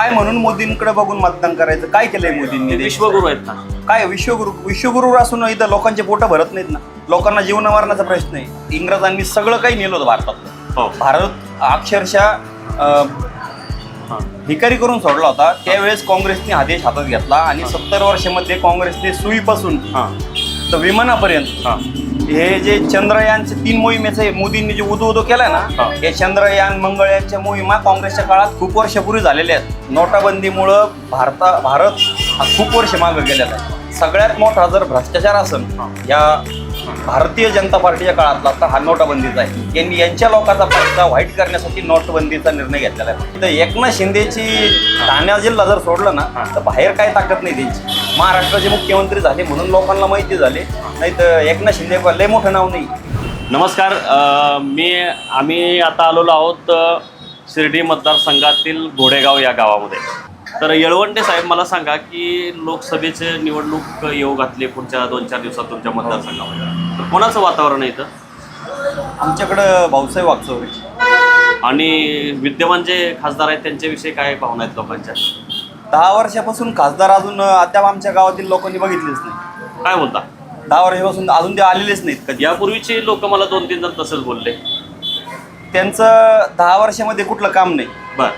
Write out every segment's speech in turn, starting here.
काय म्हणून मोदींकडे बघून मतदान करायचं? काय केलंय मोदींनी? विश्वगुरु आहेत ना. काय विश्वगुरु विश्वगुरु असून इथं लोकांचे पोटं भरत नाहीत ना. लोकांना जीवन मारण्याचा प्रश्न आहे. इंग्रजांनी सगळं काही नेलं होतं हो. भारत अक्षरशः अं, हा. भिकारी करून सोडला होता. त्यावेळेस काँग्रेसने हा देश हातात घेतला आणि सत्तर वर्षामध्ये काँग्रेसने सुईपासून हा. तर विमानापर्यंत हा हे जे चंद्रयानचे तीन मोहिमेचे मोदींनी जे उदो उदो केलाय हा. ना हे चंद्रयान मंगळयानच्या मोहिमा काँग्रेसच्या काळात खूप वर्षापूर्वी झालेल्या आहेत नोटाबंदीमुळं भारता भारत हा खूप वर्ष मागं गेलेला आहे सगळ्यात मोठा जर भ्रष्टाचार असेल. या भारतीय जनता पार्टीच्या काळातला तर हा नोटाबंदीचा आहे. यांनी यांच्या लोकांचा पैसा वाईट करण्यासाठी नोटबंदीचा निर्णय घेतलेला आहे. तर एकनाथ शिंदेची ठाणे जिल्हा जर सोडलं ना हा. तर बाहेर काय ताकद नाही त्यांची. महाराष्ट्राचे मुख्यमंत्री झाले म्हणून लोकांना माहिती झाले. नाही तर एकनाथ शिंदे लय मोठं नाव नाही. नमस्कार अ, मी आम्ही आता आलेलो आहोत अ, शिर्डी मतदारसंघातील घोडेगाव या गावामध्ये. तर येळवंडे साहेब मला सांगा की लोकसभेचे निवडणूक येऊ घातली पुढच्या दोन चार दिवसात तुमच्या मतदारसंघामध्ये? तर कोणाचं वातावरण आहे इथं? आमच्याकडं भाऊसाहेब वागचौरे आणि विद्यमान जे खासदार आहेत त्यांच्याविषयी काय भावना आहेत लोकांच्या? दहा वर्षापासून खासदार अजून अद्याप आमच्या गावातील लोकांनी बघितलेच नाही. काय बोलता दहा वर्षापासून अजून ते आलेलेच नाहीत कधी. यापूर्वीचे लोक मला दोन तीन जण तसंच बोलले. त्यांचं दहा वर्षामध्ये कुठलं काम नाही. बर.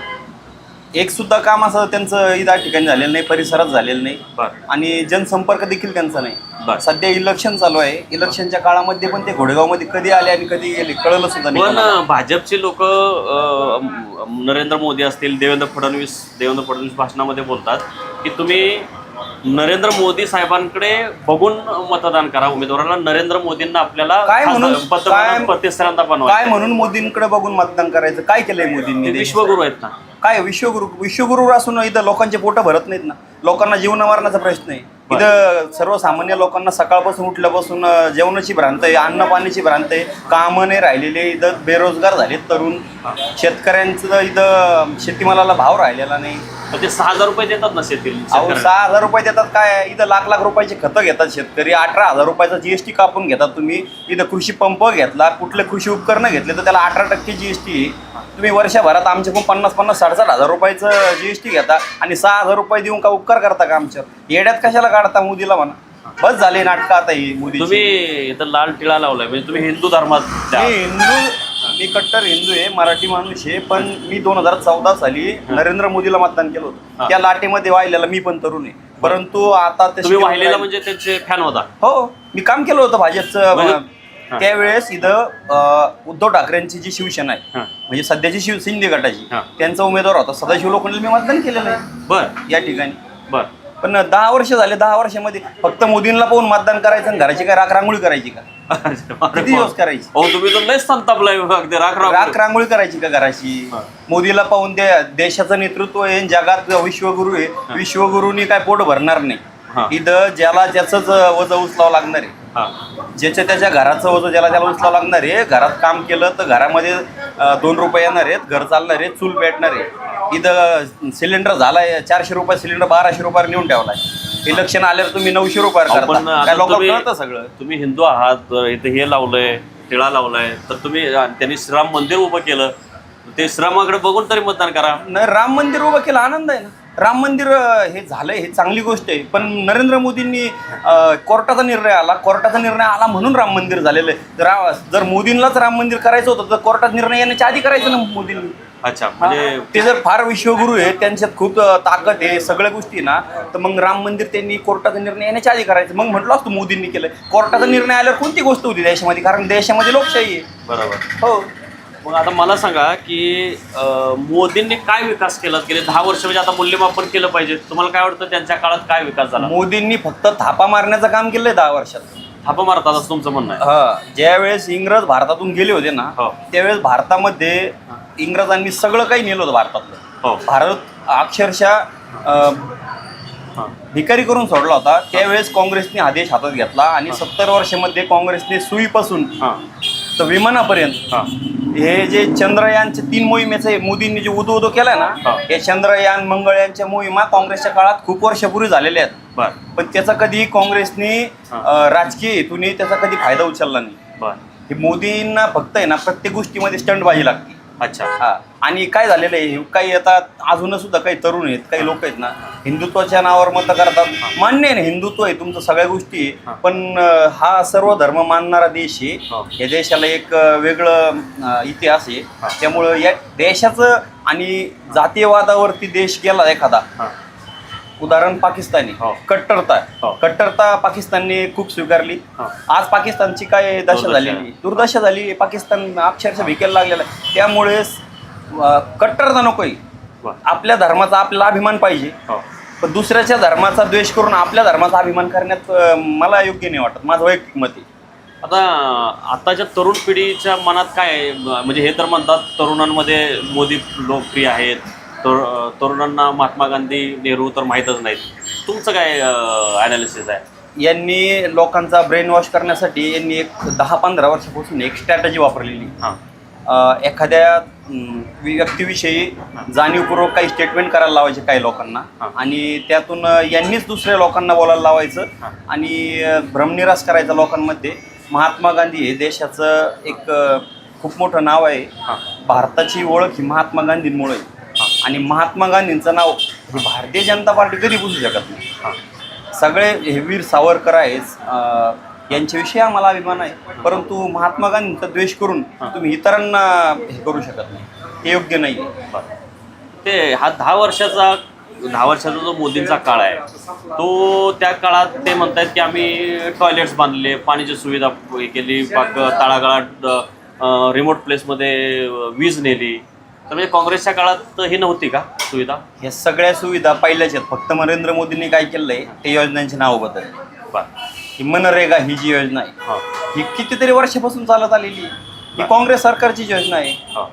एक सुद्धा काम असं त्यांचं इथं ठिकाणी झालेलं नाही परिसरात झालेलं नाही. बर. आणि जनसंपर्क देखील त्यांचा नाही. बर. सध्या इलेक्शन चालू आहे. इलेक्शनच्या काळामध्ये पण ते घोडेगावमध्ये कधी आले आणि कधी गेले कळलं सुद्धा नाही पण कोणाला. भाजपचे लोक नरेंद्र मोदी असतील देवेंद्र फडणवीस देवेंद्र फडणवीस भाषणामध्ये बोलतात की तुम्ही नरेंद्र मोदी साहेबांकडे बघून मतदान करा. उमेदवाराला नरेंद्र मोदींना आपल्याला काय म्हणून- पंतप्रधान काय- म्हणून मोदींकडे बघून मतदान करायचं? काय केलंय मोदींनी? विश्वगुरु आहेत ना. काय विश्वगुरु विश्वगुरु असून इथं लोकांचे पोटं भरत नाहीत ना. लोकांना जीवन मारण्याचा प्रश्न आहे. इथं सर्वसामान्य लोकांना सकाळपासून उठल्यापासून जेवणाची भ्रांत आहे अन्न पाण्याची भ्रांत आहे कामं नाही राहिलेले इथं बेरोजगार झालेत तरुण. शेतकऱ्यांचं इथं शेतीमालाला भाव राहिलेला नाही. पण ते सहा हजार रुपये देतात ना शेतील अहो. सहा हजार रुपये देतात काय? इथं लाख लाख रुपयाचे खतं घेतात शेतकरी. अठरा हजार रुपयाचा जीएसटी कापून घेतात तुम्ही. इथं कृषी पंप घेतला कुठले कृषी उपकरणं घेतले तर त्याला अठरा टक्के जीएसटी तुम्ही वर्षभरात आमच्याकडून पन्नास पन्नास साठ साठ हजार रुपयाचं जीएसटी घेता आणि सहा हजार रुपये देऊन का उपकार करता का आमच्यावर? येड्यात कशाला काढता मोदीला म्हणा? बस झाले नाटकं आता ही मोदी तुम्ही इथं लाल टिळा लावलाय. म्हणजे तुम्ही हिंदू धर्मात मी हिंदू मी कट्टर हिंदू आहे मराठी माणूस आहे पण मी दोन हजार चौदा साली नरेंद्र मोदीला मतदान केलं. होतं. त्या लाटेमध्ये वाहिलेला मी पण तरुण आहे. परंतु आता ते तुम्ही वाहिलेला म्हणजे त्यांचे फॅन होता? हो मी काम केलं होतं भाजपचं म्हणजे- त्यावेळेस इथं उद्धव ठाकरेंची जी शिवसेना आहे. म्हणजे सध्याची शिव शिंदे गटाची. त्यांचा उमेदवार होता. सदाशिव लोखंडे मी मतदान केलेलं आहे. बर. या ठिकाणी. बर. पण दहा वर्ष झाले दहा वर्षामध्ये फक्त मोदींना पाहून मतदान करायचं आणि घराची काय राख रांगोळी करायची का? किती दिवस करायची? हो तुम्ही तर लयच संतापलाय अगदी राख राख. राख रांगोळी करायची का घराची हा. मोदीला पाहून ते देशाचं नेतृत्व आहे जगात विश्वगुरु आहे. विश्वगुरूंनी काय पोट भरणार हा. नाही इथं ज्याला ज्याच वज उचलावं लागणार आहे. हा. ज्याच्या त्याच्या घराचं वजन ज्याला त्याला उचलावं लागणार आहे घरात काम केलं तर घरामध्ये दोन रुपये येणार आहेत घर चालणार आहे चूल पेटणार आहे इथं सिलेंडर झालाय चारशे रुपये सिलेंडर बाराशे रुपयावर नेऊन ठेवलाय. इलेक्शन आल्यावर तुम्ही नऊशे रुपयावर अहो, पण करता काय आता लोकांना तुम्ही कळतं सगळं? तुम्ही हिंदू आहात इथे हे लावलंय टिळा लावलाय तर तुम्ही त्यांनी श्रीराम मंदिर उभं केलं. ते श्रीरामाकडे बघून तरी मतदान करा. नाही राम मंदिर उभं केलं आनंद आहे ना. राम मंदिर हे झालंय हे चांगली गोष्ट आहे. पण नरेंद्र मोदींनी कोर्टाचा निर्णय आला. कोर्टाचा निर्णय आला म्हणून राम मंदिर झालेलं आहे. जर रा- जर मोदींनाच राम मंदिर करायचं होतं तर कोर्टात निर्णय येण्याच्या आधी करायचं ना मोदींनी. अच्छा म्हणजे ते जर फार विश्वगुरु आहे त्यांच्यात खूप ताकद आहे सगळ्या गोष्टी ना तर मग राम मंदिर त्यांनी कोर्टाचा निर्णय येण्याच्या आधी करायचं. मग म्हटलं असतं मोदींनी केलं. कोर्टाचा निर्णय आल्यावर कोणती गोष्ट होती देशामध्ये? कारण देशामध्ये लोकशाही आहे. बरोबर. हो. मग आता मला सांगा की मोदींनी काय विकास केला? गेले दहा वर्ष म्हणजे आता मूल्यमापन केलं पाहिजे. तुम्हाला काय वाटतं त्यांच्या काळात काय विकास झाला? मोदींनी फक्त थापा मारण्याचं काम केलंय दहा वर्षात. थापा मारतात असं तुमचं म्हणणं आहे. हा ज्यावेळेस इंग्रज भारतातून गेले होते ना हो. त्यावेळेस भारतामध्ये इंग्रजांनी सगळं काही नेलं होतं भारतातलं. हो. भारत अक्षरशः अं, हां. भिकारी करून सोडला होता. त्यावेळेस काँग्रेसने हा देश हातात घेतला आणि सत्तर वर्षामध्ये काँग्रेसने सुईपासून हां. तर विमानापर्यंत. हां. हे जे चंद्रयानचे तीन मोहिमेचे मोदींनी जे उदो उदो केलाय हा. ना हे. चंद्रयान मंगळयानच्या मोहिमा काँग्रेसच्या काळात खूप वर्षापूर्वी झालेल्या आहेत. बर. पण त्याचा कधी काँग्रेसने हा. अं, राजकीय हेतूने त्याचा कधी फायदा उचलला नाही. बर. हे मोदींना फक्त आहे ना प्रत्येक गोष्टीमध्ये स्टंटबाजी लागते. अच्छा. हा आणि काय झालेलं आहे? काही आता अजून सुद्धा काही तरुण आहेत काही लोक आहेत ना हिंदुत्वाच्या नावावर मत करतात. मान्य आहे ना हिंदुत्व आहे तुमचं सगळ्या गोष्टी. आहे. पण अं, हा सर्व धर्म मानणारा देश आहे. हो. या देशाला एक अं, वेगळं अं, इतिहास आहे. त्यामुळं या देशाचं आणि जातीयवादावरती देश गेला एखादा हां. उदाहरण पाकिस्तानी हो. कट्टरता हो. कट्टरता पाकिस्तानने खूप स्वीकारली हो. आज पाकिस्तानची काय दशा दुर्दशा. झालेली दुर्दशा झाली पाकिस्तान अक्षरशः विकायला लागलेला आहे. त्यामुळे अं, कट्टरता नकोय वा आपल्या धर्माचा आपल्याला अभिमान पाहिजे हो पण दुसऱ्याच्या धर्माचा द्वेष करून आपल्या धर्माचा अभिमान करण्यात अं, मला योग्य नाही वाटत माझं वैयक्तिक मत आहे आता आताच्या तरुण पिढीच्या मनात काय आहे? म्हणजे हे तर म्हणतात तरुणांमध्ये मोदी लोकप्रिय आहेत तर तरुणांना महात्मा गांधी नेहरू तर माहीतच नाहीत. तुमचं काय ॲनालिसिस आहे? यांनी लोकांचा ब्रेन वॉश करण्यासाठी यांनी एक दहा पंधरा वर्षापासून एक स्ट्रॅटजी वापरलेली. हां. एखाद्या व्यक्तीविषयी जाणीवपूर्वक काही स्टेटमेंट करायला लावायचे काही लोकांना. आणि त्यातून यांनीच दुसऱ्या लोकांना बोलायला लावायचं. आणि भ्रमनिराश करायचा लोकांमध्ये. महात्मा गांधी हे देशाचं एक खूप मोठं नाव आहे. भारताची ओळख ही महात्मा गांधींमुळे. आणि महात्मा गांधींचं नाव भारतीय जनता पार्टी कधी पुसू शकत नाही. हां. सगळे हे वीर सावरकर आहेत अं, यांच्याविषयी आम्हाला अभिमान आहे. परंतु महात्मा गांधींचा द्वेष करून तुम्ही इतरांना हे करू शकत नाही. हे योग्य नाही. ते हा दहा वर्षाचा दहा वर्षाचा जो मोदींचा काळ आहे तो त्या काळात ते म्हणतायत की आम्ही टॉयलेट्स बांधले पाण्याची सुविधा हे केली पाक तळागाळात रिमोट प्लेसमध्ये वीज नेली. तर म्हणजे काँग्रेसच्या काळात ही नव्हती का सुविधा? या सगळ्या सुविधा पहिल्याच आहेत. फक्त नरेंद्र मोदींनी काय केलंय ते योजनांची नावं बदल बरं. ही मनरेगा ही जी योजना आहे हां. ही कितीतरी वर्षापासून चालत आलेली आहे. ही काँग्रेस सरकारची योजना आहे. हां.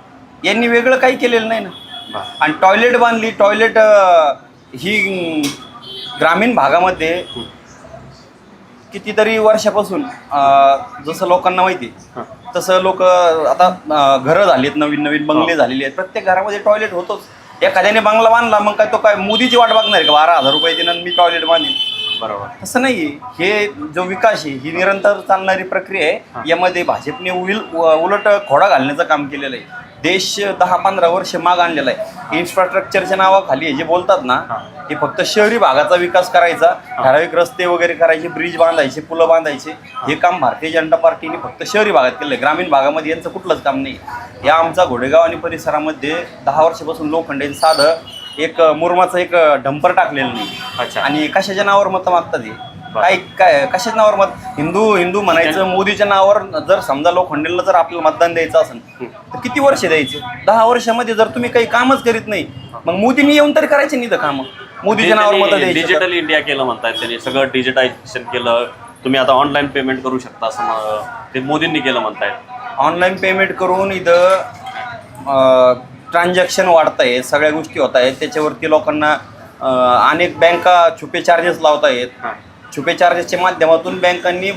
यांनी वेगळं काही केलेलं नाही ना. बरं. आणि टॉयलेट बांधली टॉयलेट ही अं, ग्रामीण भागामध्ये कितीतरी वर्षापासून अं, जसं लोकांना माहिती आहे, हां. तसं लोक आता घरं झालीत नवीन नवीन बंगले हो. झालेले आहेत. प्रत्येक घरामध्ये टॉयलेट होतोच. एखाद्याने बंगला बांधला मग काय तो काय मोदीची वाट बघणार आहे का? बारा हजार रुपये देणं मी टॉयलेट बांधेन. बरोबर. तसं नाही हे जो विकास आहे ही निरंतर चालणारी प्रक्रिया आहे. यामध्ये भाजपने उल उलट खोडा घालण्याचं काम केलेलं आहे. देश दहा पंधरा वर्ष माग आणलेला आहे. इन्फ्रास्ट्रक्चरच्या नावाखाली हे जे बोलतात ना हा. फक्त शहरी भागाचा विकास करायचा. ठराविक रस्ते वगैरे करायचे ब्रिज बांधायचे पुलं बांधायचे. हे. काम भारतीय जनता पार्टीने फक्त शहरी भागात केलं आहे. ग्रामीण भागामध्ये यांचं कुठलंच काम नाही या आमचा घोडेगाव आणि परिसरामध्ये दहा वर्षापासून लोखंडे साधं एक मुरमाचं एक डंपर टाकलेलं नाही अच्छा. आणि कशाच्या नावावर मत मागतात हे? काय काय कशाच्या नावावर मत? हिंदू हिंदू म्हणायचं मोदीच्या नावावर जर समजा लोखंडेला जर आपल्याला मतदान द्यायचं असेल तर किती वर्ष द्यायचं? दहा वर्षामध्ये जर तुम्ही काही कामच करीत नाही मग मोदींनी येऊन तरी करायचे नाही तर कामं? मोदीच्या नावावर मत द्यायची डिजिटल इंडिया केलं म्हणतायत त्यांनी. सगळं डिजिटायझेशन केलं. तुम्ही आता ऑनलाईन पेमेंट करू शकता असं ते मोदींनी केलं म्हणतायत. ऑनलाईन पेमेंट करून इथं ट्रान्झॅक्शन वाढत आहे सगळ्या गोष्टी होत आहेत त्याच्यावरती लोकांना अनेक बँका छुपे चार्जेस लावत आहेत छुपे चार्जेसच्या माध्यमातून बँकांनी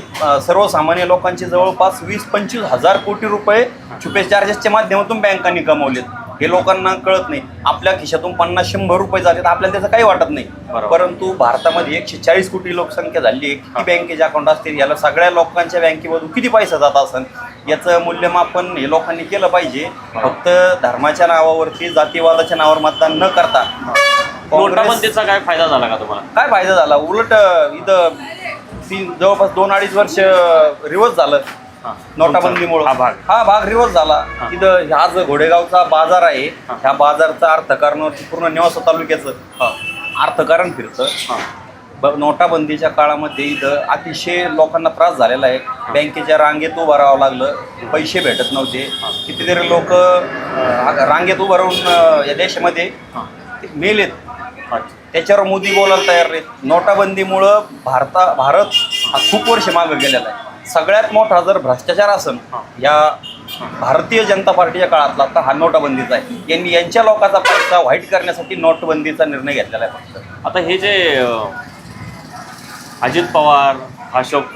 सर्वसामान्य लोकांचे जवळपास वीस पंचवीस हजार कोटी रुपये छुपे चार्जेसच्या माध्यमातून बँकांनी कमवलेत. हे लोकांना कळत नाही. आपल्या खिशातून पन्नास शंभर रुपये जाते तर आपल्याला त्याचं काही वाटत नाही. परंतु भारतामध्ये एकशे चाळीस कोटी लोकसंख्या झाली आहे. किती बँकेचे अकाउंट असतील? याला सगळ्या लोकांच्या बँकेमधून किती पैसा जात असेल याचं मूल्यमापन हे लोकांनी केलं पाहिजे. फक्त धर्माच्या नावावरती जातीवादाच्या नावावर मतदान न करता नोटाबंदीचा काय फायदा झाला का तुम्हाला? काय फायदा झाला? उलट इथं तीन जवळपास दोन अडीच वर्ष रिवर्स झालं. नोटाबंदीमुळे. हा भाग. हा भाग रिवर्स झाला. इथं हा जो घोडेगावचा बाजार आहे. ह्या बाजारचा अर्थकारणावरती पूर्ण निवासा तालुक्याचं अर्थकारण फिरतं. ब- नोटाबंदीच्या काळामध्ये इथं अतिशय लोकांना त्रास झालेला आहे. बँकेच्या रांगेत उभं राहावं लागलं. पैसे भेटत नव्हते. कितीतरी लोक रांगेत उभं राहून या देशामध्ये मेलेत. त्याच्यावर मोदी बोलायला तयार नाहीत. नोटाबंदीमुळं भारता भारत हा खूप वर्ष मागं गेलेला आहे. सगळ्यात मोठा जर भ्रष्टाचार असन या भारतीय जनता पार्टीच्या काळातला तर हा नोटाबंदीचा आहे. यांनी यांच्या लोकांचा पैसा व्हाईट करण्यासाठी नोटबंदीचा निर्णय घेतलेला आहे फक्त. आता हे जे अजित पवार अशोक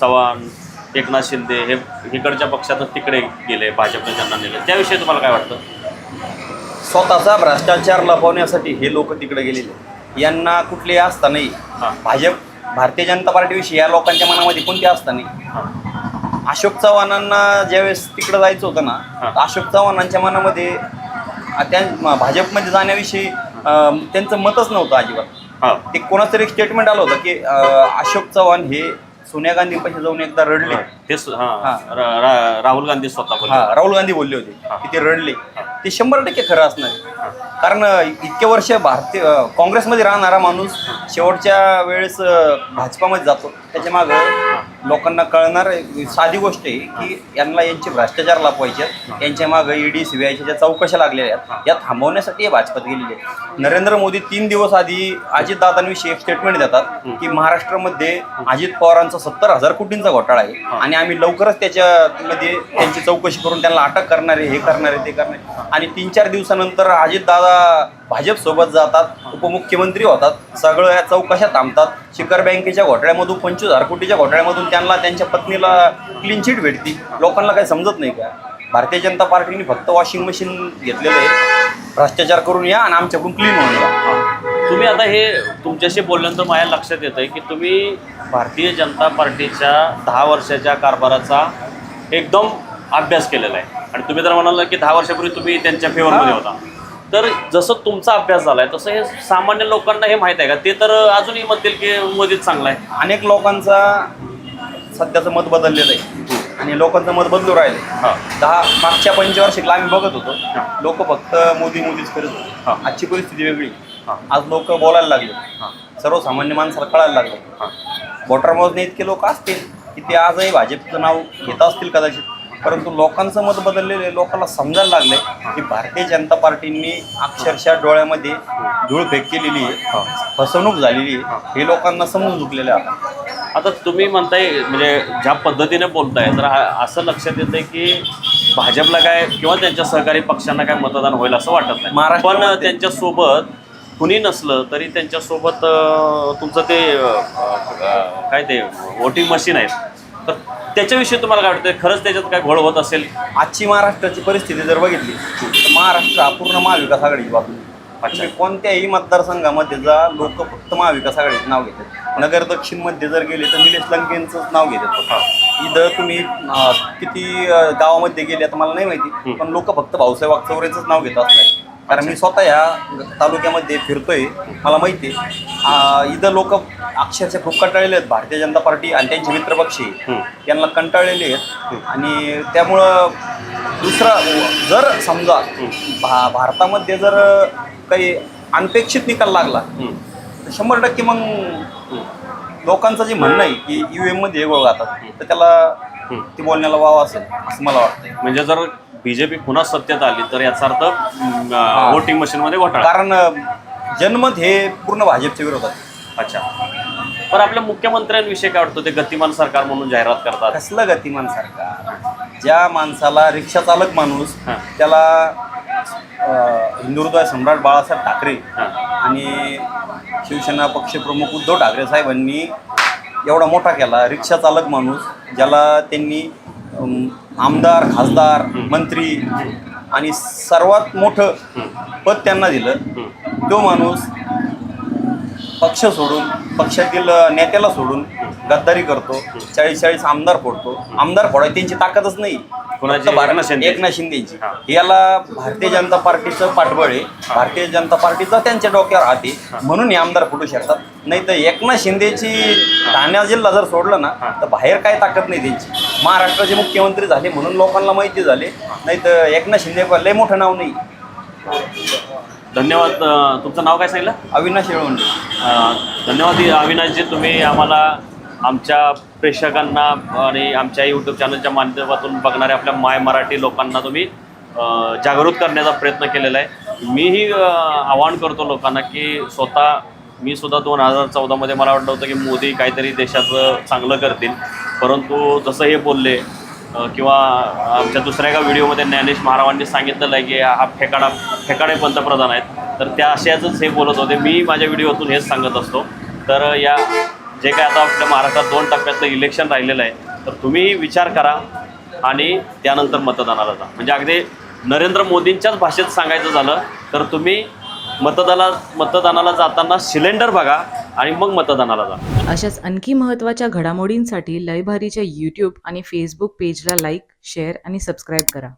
चव्हाण एकनाथ शिंदे हे इकडच्या पक्षातून तिकडे गेले भाजपने ज्यांना नेले. त्याविषयी तुम्हाला काय वाटतं? स्वतःचा भ्रष्टाचार लपवण्यासाठी हे लोक तिकडे गेलेले यांना कुठली आस्था नाही. भाजप भारतीय जनता पार्टीविषयी या लोकांच्या मनामध्ये कोणती आस्था नाही. अशोक चव्हाणांना ज्यावेळेस तिकडं जायचं होतं ना अशोक चव्हाणांच्या मनामध्ये त्या भाजपमध्ये जाण्याविषयी त्यांचं मतच नव्हतं अजिबात. ते कोणाचं तरी स्टेटमेंट आलं होतं की अं, अशोक चव्हाण हे सोनिया गांधी पैसे जाऊन एकदा रडले हा. रा- रा- राहुल गांधी स्वतः बोलले. हा राहुल गांधी बोलले होते. की ते रडले ते शंभर टक्के खरं असणार आहे. कारण अं, इतके वर्ष भारतीय अं, काँग्रेसमध्ये राहणारा माणूस शेवटच्या वेळेस अं, भाजपामध्ये जातो त्याच्या मागं लोकांना कळणार साधी गोष्ट आहे की यांना यांचे भ्रष्टाचार लपवायचे आहेत. यांच्या मागं ईडी सीबीआयच्या ज्या चौकशा लागलेल्या आहेत या थांबवण्यासाठी हे भाजपात गेलेले आहेत. नरेंद्र मोदी तीन दिवस आधी अजितदादांविषयी एक स्टेटमेंट देतात की महाराष्ट्रामध्ये अजित पवारांचा सत्तर हजार कोटींचा घोटाळा आहे आणि आम्ही लवकरच त्याच्यामध्ये त्यांची चौकशी करून त्यांना अटक करणार आहे हे करणार आहे ते करणार आहे. आणि तीन चार दिवसानंतर अजितदादा भाजप सोबत जातात उपमुख्यमंत्री होतात सगळं या चौकशा थांबतात. शिखर बँकेच्या घोटाळ्यामधून पंचवीस हजार कोटीच्या घोटाळ्यामधून त्यांना त्यांच्या पत्नीला क्लीन चिट भेटती. लोकांना काही समजत नाही का? भारतीय जनता पार्टीने फक्त वॉशिंग मशीन घेतलेलं आहे. भ्रष्टाचार करून या आणि आमच्याकडून क्लीन होऊन या. तुम्ही आता हे तुमच्याशी बोलल्यानंतर माझ्या लक्षात येत आहे की तुम्ही भारतीय जनता पार्टीच्या दहा वर्षाच्या कारभाराचा एकदम अभ्यास केलेला आहे. आणि तुम्ही तर म्हणाला की दहा वर्षापूर्वी तुम्ही त्यांच्या फेवरमध्ये. होता. तर जसं तुमचा अभ्यास झालाय तसं हे सामान्य लोकांना हे माहीत आहे का? ते तर अजूनही म्हणतील की मोदीच चांगला आहे. अनेक लोकांचा सध्याचं मत बदललेलं आहे. आणि लोकांचं मत बदलू राहिलं हा. दहा मागच्या पंचवार्षिकला आम्ही बघत होतो. हा. लोक फक्त मोदी मोदीच करत हा. होते आजची परिस्थिती वेगळी. हा. आज लोक बोलायला लागले. हा. सर्वसामान्य माणसाला कळायला लागले. हा. वोटर मोजणे इतके लोक असतील की ते आजही भाजपचं नाव घेत असतील कदाचित. परंतु लोकांचं मत बदललेलं लोकांना समजायला लागलंय की भारतीय जनता पार्टींनी अक्षरशः डोळ्यामध्ये धूळफेक केलेली आहे फसवणूक झालेली आहे हे. लोकांना समजून चुकलेलं आहे आता. तुम्ही म्हणताय म्हणजे ज्या पद्धतीने बोलताय तर असं लक्षात येतंय की भाजपला काय किंवा त्यांच्या सहकारी पक्षांना काय मतदान होईल असं वाटत नाही. पण महाराष्ट्रामध्ये- त्यांच्यासोबत कुणी नसलं तरी त्यांच्यासोबत तुमचं ते काय ते वोटिंग मशीन आहे. तर त्याच्याविषयी तुम्हाला काय वाटतं खरंच त्याच्यात काय घोळ होत असेल? आजची महाराष्ट्राची परिस्थिती जर बघितली तर महाराष्ट्र हा पूर्ण महाविकास आघाडीची बाजू. अच्छा. कोणत्याही मतदारसंघामध्ये जा लोक फक्त महाविकास आघाडीचं नाव घेतात. नगर दक्षिणमध्ये जर गेले तर निलेश लंकेंचंच नाव घेतात. इथं तुम्ही किती गावामध्ये गेले आता मला नाही माहिती पण लोक फक्त भाऊसाहेब वागचौरेचंच नाव घेत असणार कारण मी स्वतः ह्या तालुक्यामध्ये फिरतोय मला माहिती आहे इथं लोक अक्षरशः खूप कंटाळलेले आहेत भारतीय जनता पार्टी आणि त्यांचे मित्रपक्षी. यांना कंटाळलेले आहेत आणि त्यामुळं दुसरा जर समजा भा भारतामध्ये जर काही अनपेक्षित निकाल लागला. तर शंभर टक्के मग. लोकांचं जे म्हणणं आहे की यू एममध्ये हे गोळ घातात तर त्याला. ते बोलण्याला वाव असेल असं मला वाटतंय म्हणजे जर बीजेपी पुन्हा सत्तेत आली तर याचा अर्थ वोटिंग मशीनमध्ये घोटाळा. कारण जनमत हे पूर्ण भाजपच्या विरोधात. अच्छा. पण आपल्या मुख्यमंत्र्यांविषयी काय वाटतं? ते गतिमान सरकार म्हणून जाहिरात करतात. कसलं गतिमान सरकार? ज्या माणसाला रिक्षा चालक माणूस. त्याला हिंदुत्व सम्राट बाळासाहेब ठाकरे आणि शिवसेना पक्षप्रमुख उद्धव ठाकरे साहेबांनी एवढा मोठा केला. रिक्षा चालक माणूस ज्याला त्यांनी आमदार खासदार मंत्री आणि सर्वात मोठं पद त्यांना दिलं. तो माणूस पक्ष सोडून पक्षातील नेत्याला सोडून गद्दारी करतो चाळीस चाळीस आमदार फोडतो. आमदार फोडायची त्यांची ताकदच नाही. कोणाची? एकनाथ शिंदे. एकनाथ शिंदेची. हा. याला भारतीय जनता पार्टीचं पाठबळ आहे. भारतीय जनता पार्टीचा त्यांच्या डोक्यावर हात आहे. म्हणून हे आमदार फुटू शकतात. नाही तर एकनाथ शिंदेची ठाणे जिल्हा जर सोडलं ना तर बाहेर काय ताकद नाही त्यांची. महाराष्ट्राचे मुख्यमंत्री झाले म्हणून लोकांना माहिती झाले. नाही तर एकनाथ शिंदे लय मोठं नाव नाही. धन्यवाद. अं, तुमचं नाव काय सांगितलं? अविनाश येळवंडे अं, धन्यवाद अविनाशजी. तुम्ही आम्हाला आमच्या प्रेक्षकांना आणि आमच्या यूट्यूब चॅनलच्या माध्यमातून बघणाऱ्या आपल्या माय मराठी लोकांना तुम्ही जागृत करण्याचा प्रयत्न केलेला आहे. मीही आवाहन करतो लोकांना की स्वतः मी सुद्धा दोन हजार चौदामध्ये मला वाटलं होतं की मोदी काहीतरी देशाचं चांगलं करतील. परंतु जसं हे बोलले किंवा आमच्या दुसऱ्या एका व्हिडिओमध्ये ज्ञानेश महाराजांनी सांगितलेलं आहे की हा फेकाडा फेकाडे पंतप्रधान आहेत. तर त्या आशयाचंच हे बोलत होते. मी माझ्या व्हिडिओतून हेच सांगत असतो. तर या जे काय आता आपल्या महाराष्ट्रात दोन टप्प्यातलं इलेक्शन राहिलेलं आहे तर तुम्ही विचार करा आणि त्यानंतर मतदानाला जा. म्हणजे अगदी नरेंद्र मोदींच्याच भाषेत सांगायचं झालं तर तुम्ही मतदानाला मतदानाला जाताना सिलेंडर बघा आणि मग मतदानाला जा. अशाच आणखी महत्त्वाच्या घडामोडींसाठी लयभारीच्या यूट्यूब आणि फेसबुक पेजला लाईक शेअर आणि सबस्क्राईब करा.